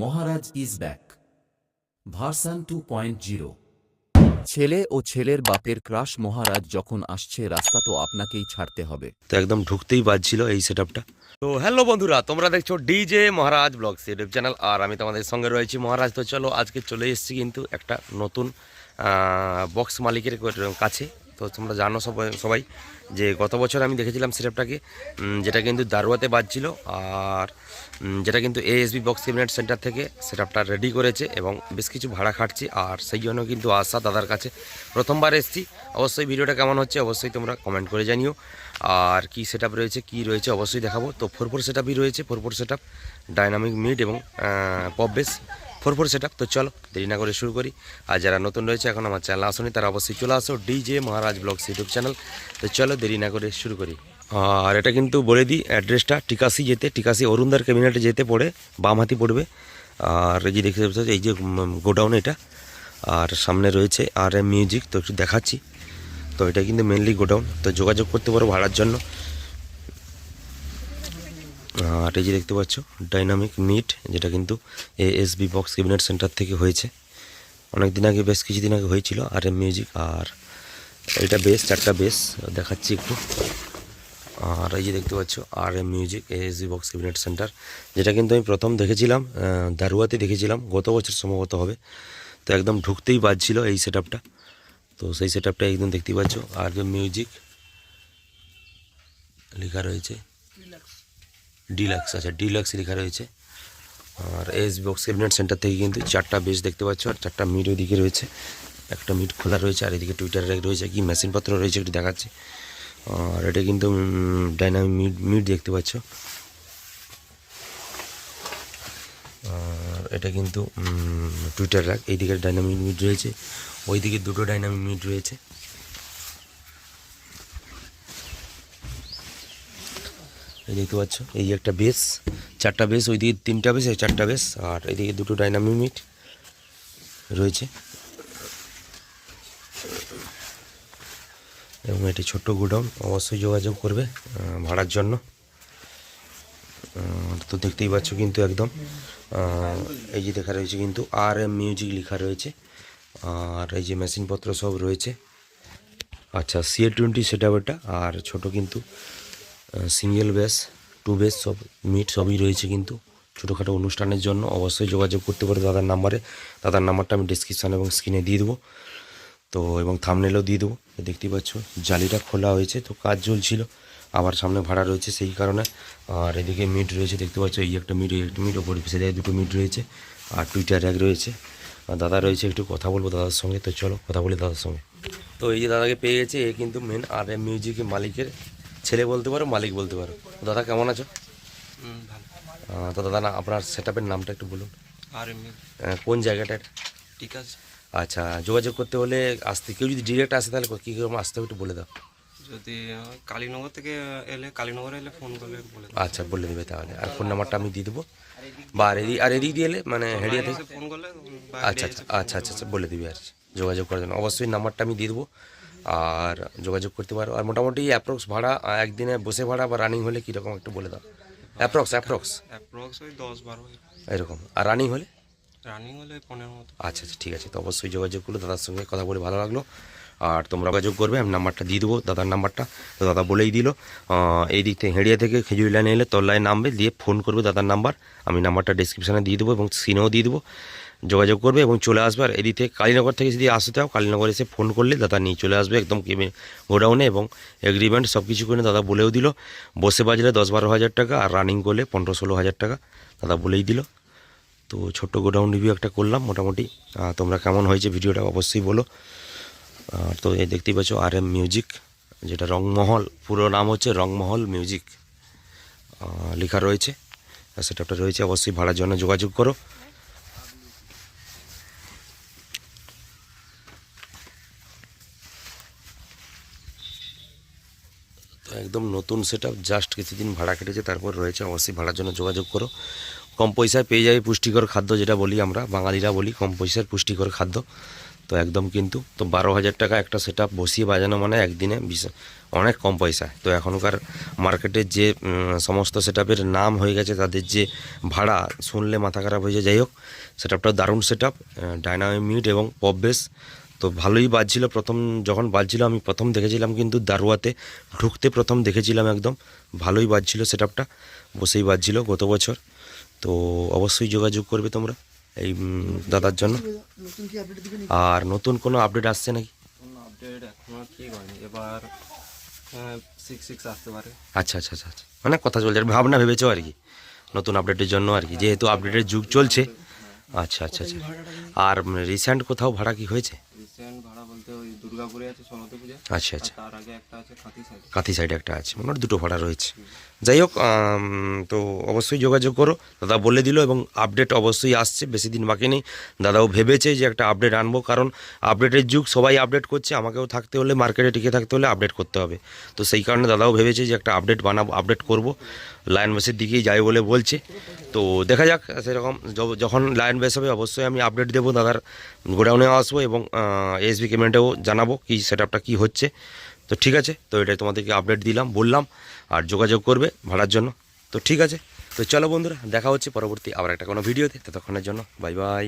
Maharaj is back. Version two point zero. ছেলে ও ছেলের বাপের ক্রাশ মহারাজ যখন আসছে রাস্তা তো আপনাকেই ছাড়তে হবে। তো একদম ঢুকতেই বাজছিল এই সেটআপটা। তো হ্যালো বন্ধুরা তোমরা দেখছ DJ Maharaj blog YouTube channel আর আমি তোমাদের সঙ্গে রয়েছি মহারাজ। তো চলো আজকে চলে এসেছি কিন্তু একটা নতুন বক্স মালিকের কাছে। তো তোমরা জানো সবাই সবাই যে গত বছর আমি দেখেছিলাম সেটআপটাকে যেটা কিন্তু দারুয়াতে বাজছিল আর যেটা কিন্তু এএসবি বক্স ক্যাবিনেট সেন্টার থেকে সেটআপটা রেডি করেছে এবং বেশ কিছু ভাড়া খাটছি আর সেই জন্য কিন্তু আশা দাদার কাছে প্রথমবার এসেছি। অবশ্যই ভিডিওটা কেমন হচ্ছে অবশ্যই তোমরা কমেন্ট করে জানিও। আর কি সেট রয়েছে, কি রয়েছে অবশ্যই দেখাবো। তো ফোর ফোর সেট রয়েছে four four set dynamic mid এবং pop bass four four set তো চলো, দেরি না করে শুরু করি। আর যারা নতুন রয়েছে এখন আমার চ্যানেল আসনি, তারা অবশ্যই চলে আসো DJ Maharaj blogs YouTube channel তো চলো, দেরি না করে শুরু করি। আর এটা কিন্তু বলে দিই অ্যাড্রেসটা টিকাসি যেতে, টিকাসি অরুণদার ক্যাবিনেটে যেতে পড়ে, বাম হাতি পড়বে। আর এই যে দেখতে পাচ্ছ, এই যে গোডাউন এটা। আর সামনে রয়েছে আর মিউজিক তো একটু দেখাচ্ছি। তো এটা কিন্তু মেনলি গোডাউন। তো যোগাযোগ করতে পারো ভাড়ার জন্য। আর এই যে দেখতে পাচ্ছ ডাইনামিক মিট যেটা কিন্তু এএসবি বক্স ক্যাবিনেট সেন্টার থেকে হয়েছে। অনেক দিন আগে, বেশ কিছুদিন আগে হয়েছিল আর এম মিউজিক আর এটা বেস চারটা বেস দেখাচ্ছি একটু। আর এই যে দেখতে পাচ্ছ R M music ASB box cabinet centre যেটা কিন্তু আমি প্রথম দেখেছিলাম দারুয়াতে দেখেছিলাম, গত বছর সম্ভবত হবে। তো একদম ঢুকতেই বাজছিল এই সেট তো সেই সেট আপটা একদম দেখতেই পাচ্ছ আর মিউজিক লেখা রয়েছে। ডিলাক্স আচ্ছা ডিলাক্স লেখা রয়েছে। আর এস বক্স ক্যাবিনেট সেন্টার থেকে কিন্তু চারটা বেস দেখতে পাচ্ছ, আর চারটা মিট ওইদিকে রয়েছে। একটা মিট খোলা রয়েছে, আর এদিকে টুইটার র্যাক রয়েছে কি মেশিনপত্র রয়েছে, একটু দেখাচ্ছি। আর এটা কিন্তু ডাইনামিক মিট মিট দেখতে পাচ্ছ। আর এটা কিন্তু টুইটার র্যাক এইদিকে ডাইনামিক মিট রয়েছে। ওইদিকে দুটো ডাইনামিক মিট রয়েছে। এই দেখতে পাচ্ছ, এই একটা বেস চারটা বেস ওইদিকে তিনটা বেস এই চারটা বেস আর এদিকে দুটো ডাইনামিক মিট রয়েছে। এবং এটি ছোট্ট গোডাউন, অবশ্যই যোগাযোগ করবে ভাড়ার জন্য। তো দেখতেই পাচ্ছ কিন্তু একদম এই যে দেখা রয়েছে কিন্তু আর এম মিউজিক লেখা রয়েছে, আর এই যে মেশিনপত্র সব রয়েছে। আচ্ছা সিএ টোয়েন্টি সেটা ওটা আর ছোট কিন্তু সিঙ্গেল বেস টু বেস সব মিট সবই রয়েছে কিন্তু। ছোটোখাটো অনুষ্ঠানের জন্য অবশ্যই যোগাযোগ করতে পারো দাদার নাম্বারে। দাদার নাম্বারটা আমি ডিসক্রিপশান এবং স্ক্রিনে দিয়ে দেবো। তো এবং থামনেলও দিয়ে দেবো। এই দেখতেই পাচ্ছ, জালিটা খোলা হয়েছে, তো কাজ চলছিল। আবার সামনে ভাড়া রয়েছে সেই কারণে। আর এদিকে মিট রয়েছে, দেখতে পাচ্ছ, এই একটা মিট এই একটা মিট ওপরে যায় দুটো মিট রয়েছে। আর টুইটার এক রয়েছে। আর দাদা রয়েছে, একটু কথা বলব দাদার সঙ্গে। তো চলো, কথা বলি দাদার সঙ্গে। তো এই যে দাদাকে পেয়ে গেছে, এ কিন্তু মেন আর এম মিউজিকের মালিকের ছেলে বলতে পারো মালিক বলতে পারো। দাদা কেমন আছো? তো দাদা না আপনার সেট নামটা একটু বলুন। আর কোন জায়গাটা ঠিক আছে। আচ্ছা যোগাযোগ করতে হলে আসতে কেউ যদি ডিরেক্ট আসে তাহলে কী করে আসতে হবে একটু বলে দাও। যদি কালীনগর থেকে এলে কালীনগর এলে ফোন করলে বলে আচ্ছা বলে দেবে তাহলে। আর ফোন নাম্বারটা আমি দিয়ে দেবো। বা আর এদিক আর এদিক দিয়ে এলে মানে হেডিয়া থেকে ফোন করলে আচ্ছা আচ্ছা আচ্ছা আচ্ছা আচ্ছা বলে দিবি আর। যোগাযোগ করার জন্য। অবশ্যই নাম্বারটা আমি দিয়ে দেবো। আর যোগাযোগ করতে পারো। আর মোটামুটি অ্যাপ্রক্স ভাড়া একদিনে বসে ভাড়া বা রানিং হলে কীরকম একটু বলে দাও? অ্যাপ্রক্স অ্যাপ্রক্স অ্যাপ্রক্স ওই দশ বারো এরকম। আর রানিং হলে? রানিং হলে পনেরো মতো। আচ্ছা আচ্ছা ঠিক আছে। তো অবশ্যই যোগাযোগ করল দাদার সঙ্গে কথা বলে ভালো লাগল। আর তোমরা যোগাযোগ করবে আমি নাম্বারটা দিয়ে দেবো দাদার নাম্বারটা। তো দাদা বলেই দিল এই দিক থেকে হেঁড়িয়া থেকে খেজুরি লাইনে এলে তল্লায় নামবে দিয়ে ফোন করবে দাদার নাম্বার। আমি নাম্বারটা ডিসক্রিপশানে দিয়ে দেবো এবং স্ক্রিনেও দিয়ে দেবো। যোগাযোগ করবে এবং চলে আসবে। আর এদিক কালীনগর থেকে যদি আসতে চাও, কালীনগর এসে ফোন করলে দাদা নিয়ে চলে আসবে একদম কেবিন গোডাউনে এবং এগ্রিমেন্ট সব কিছু করে দাদা বলেও দিল। বসে বাজলে দশ বারো হাজার টাকা আর রানিং করলে পনেরো ষোলো হাজার টাকা, দাদা বলেই দিল। তো ছোট্ট গোডাউন রিভিউ একটা করলাম মোটামুটি। তোমরা কেমন হয়েছে ভিডিওটা অবশ্যই বলো। আর তো এই দেখতেই পাচ্ছ আর এম মিউজিক যেটা রংমহল, পুরো নাম হচ্ছে রংমহল মিউজিক লেখা রয়েছে সেটআপটা রয়েছে। অবশ্যই ভাড়ার জন্য যোগাযোগ করো। একদম নতুন সেট জাস্ট কিছুদিন ভাড়া কেটেছে, তারপর রয়েছে অবশ্যই ভাড়ার জন্য যোগাযোগ করো। কম পয়সায় পেয়ে যাবে পুষ্টিকর খাদ্য যেটা বলি আমরা, বাঙালিরা বলি কম পয়সার পুষ্টিকর খাদ্য। তো একদম কিন্তু, তো বারো হাজার টাকা একটা সেট বসিয়ে বাজানো মানে একদিনে অনেক কম পয়সা। তো এখনকার মার্কেটের যে সমস্ত সেট নাম হয়ে গেছে, তাদের যে ভাড়া, শুনলে মাথা খারাপ হয়ে যায়। যাই হোক সেট দারুণ সেট আপ ডাইনামিট এবং পপ বেস তো ভালোই বাজছিল প্রথম যখন বাজছিল আমি প্রথম দেখেছিলাম কিন্তু দারোয়াতে ঢুকতে প্রথম দেখেছিলাম একদম। ভালোই বাজছিল সেট আপটা বসেই বাজছিল গত বছর। তো অবশ্যই যোগাযোগ করবে তোমরা এই দাদার জন্য। আর নতুন কোনো আপডেট আসছে নাকি? পারে। আচ্ছা আচ্ছা আচ্ছা আচ্ছা। মানে কথা চলছে আর ভাবনা ভেবেছো আর কি? নতুন আপডেটের জন্য আর কি। যেহেতু আপডেটের যুগ চলছে। আচ্ছা আচ্ছা আচ্ছা। আর রিসেন্ট কোথাও ভাড়া কি হয়েছে? রিসেন্ট ভাড়া বলতে ওই দুর্গাপুরে আছে সরস্বতী পূজা। আচ্ছা আচ্ছা। তার আগে একটা আছে খাতি সাইড কাঁথি সাইডে একটা আছে মনে দুটো ভাড়া রয়েছে। যাই হোক তো অবশ্যই যোগাযোগ করো। দাদা বলে দিল এবং আপডেট অবশ্যই আসছে বেশি দিন বাকি নেই। দাদাও ভেবেছে যে একটা আপডেট আনব কারণ আপডেটের যুগ সবাই আপডেট করছে। আমাকেও থাকতে হলে মার্কেটে টিকে থাকতে হলে আপডেট করতে হবে। তো সেই কারণে দাদাও ভেবেছে যে একটা আপডেট বানাবো আপডেট করব। লায়ন বেসের দিকেই যাই বলে বলছে। তো দেখা যাক, সেরকম যখন লাইন বেস হবে অবশ্যই আমি আপডেট দেবো দাদার গোডাউনে আসব এবং এসবি কেমেন্টেও জানাব কি সেট আপটা কী হচ্ছে। তো ঠিক আছে, তো এটাই তোমাদেরকে আপডেট দিলাম, বললাম আর যোগাযোগ করবে ভাড়ার জন্য। তো ঠিক আছে, তো চলো বন্ধুরা, দেখা হচ্ছে পরবর্তী আবার একটা কোনো ভিডিওতে ততক্ষণের জন্য বাই বাই